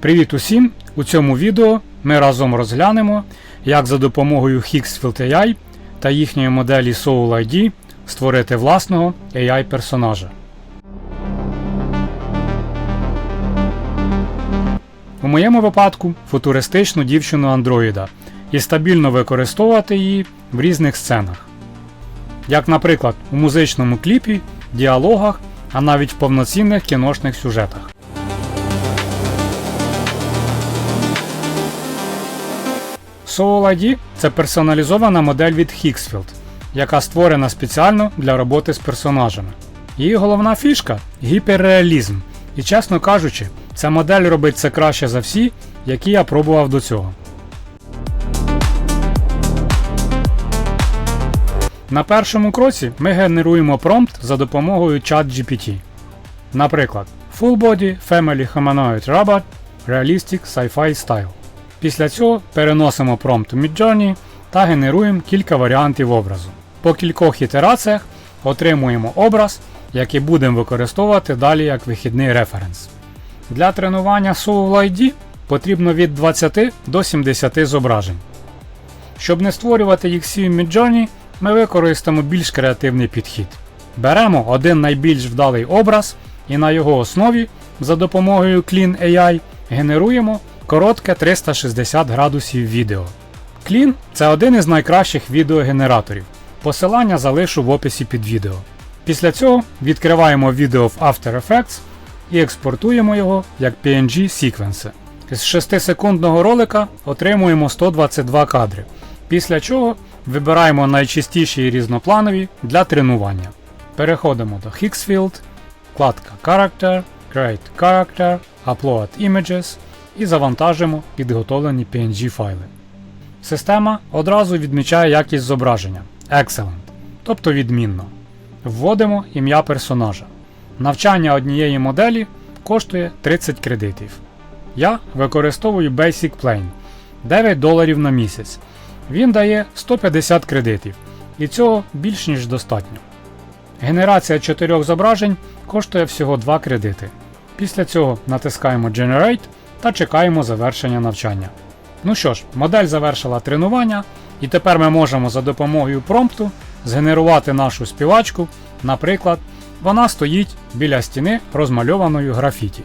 Привіт усім! У цьому відео ми разом розглянемо, як за допомогою Hixfield AI та їхньої моделі Soul ID створити власного AI персонажа. У моєму випадку футуристичну дівчину андроїда і стабільно використовувати її в різних сценах. Як, наприклад, у музичному кліпі, діалогах, а навіть в повноцінних кіношних сюжетах. Soul ID – це персоналізована модель від Hixfield, яка створена спеціально для роботи з персонажами. Її головна фішка гіперреалізм. І чесно кажучи, ця модель робить це краще за всі, які я пробував до цього. На першому кроці ми генеруємо промпт за допомогою ChatGPT. Наприклад, Full Body Family Humanoid Robot Realistic Sci-Fi Style. Після цього переносимо промпт у Midjourney та генеруємо кілька варіантів образу. По кількох ітераціях отримуємо образ, який будемо використовувати далі як вихідний референс. Для тренування Soul ID потрібно від 20 до 70 зображень. Щоб не створювати їх всі в Midjourney, ми використаємо більш креативний підхід. Беремо один найбільш вдалий образ і на його основі за допомогою Clean AI генеруємо коротке 360 градусів відео. Clean – це один із найкращих відеогенераторів. Посилання залишу в описі під відео. Після цього відкриваємо відео в After Effects і експортуємо його як PNG секвенси. З 6-секундного ролика отримуємо 122 кадри, після чого вибираємо найчастіші і різнопланові для тренування. Переходимо до Hixfield, вкладка Character, Create Character, Upload Images і завантажимо підготовлені PNG файли. Система одразу відмічає якість зображення Excellent, тобто відмінно. Вводимо ім'я персонажа. Навчання однієї моделі коштує 30 кредитів. Я використовую Basic Plane 9 доларів на місяць. Він дає 150 кредитів, і цього більш ніж достатньо. Генерація чотирьох зображень коштує всього 2 кредити. Після цього натискаємо Generate та чекаємо завершення навчання. Ну що ж, модель завершила тренування, і тепер ми можемо за допомогою промпту згенерувати нашу співачку. Наприклад, вона стоїть біля стіни розмальованою графіті.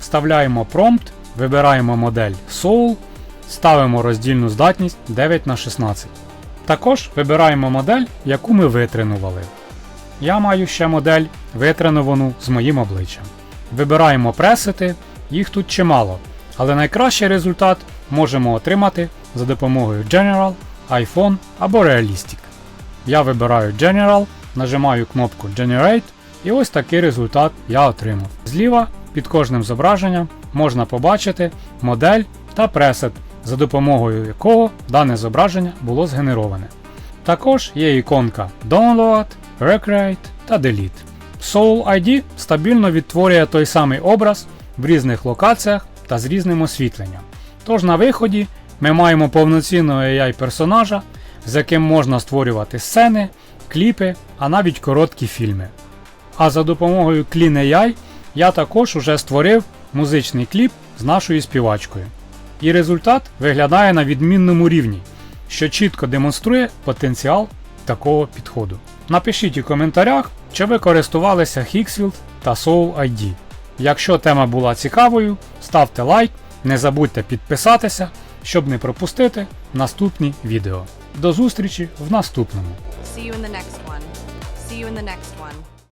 Вставляємо промпт, вибираємо модель Soul, ставимо роздільну здатність 9 на 16. Також вибираємо модель, яку ми витренували. Я маю ще модель, витреновану з моїм обличчям. Вибираємо пресети, їх тут чимало, але найкращий результат можемо отримати за допомогою General, iPhone або Realistic. Я вибираю General, нажимаю кнопку Generate, і ось такий результат я отримав. Зліва під кожним зображенням можна побачити модель та пресет, за допомогою якого дане зображення було згенероване. Також є іконка Download, Recreate та Delete. Soul ID стабільно відтворює той самий образ в різних локаціях та з різним освітленням. Тож на виході ми маємо повноцінного AI персонажа, з яким можна створювати сцени, кліпи, а навіть короткі фільми. А за допомогою Clean AI я також уже створив музичний кліп з нашою співачкою. І результат виглядає на відмінному рівні, що чітко демонструє потенціал такого підходу. Напишіть у коментарях, чи ви користувалися Hixfield та Soul ID. Якщо тема була цікавою, ставте лайк, не забудьте підписатися, щоб не пропустити наступні відео. До зустрічі в наступному! See you in the next one. See you in the next one.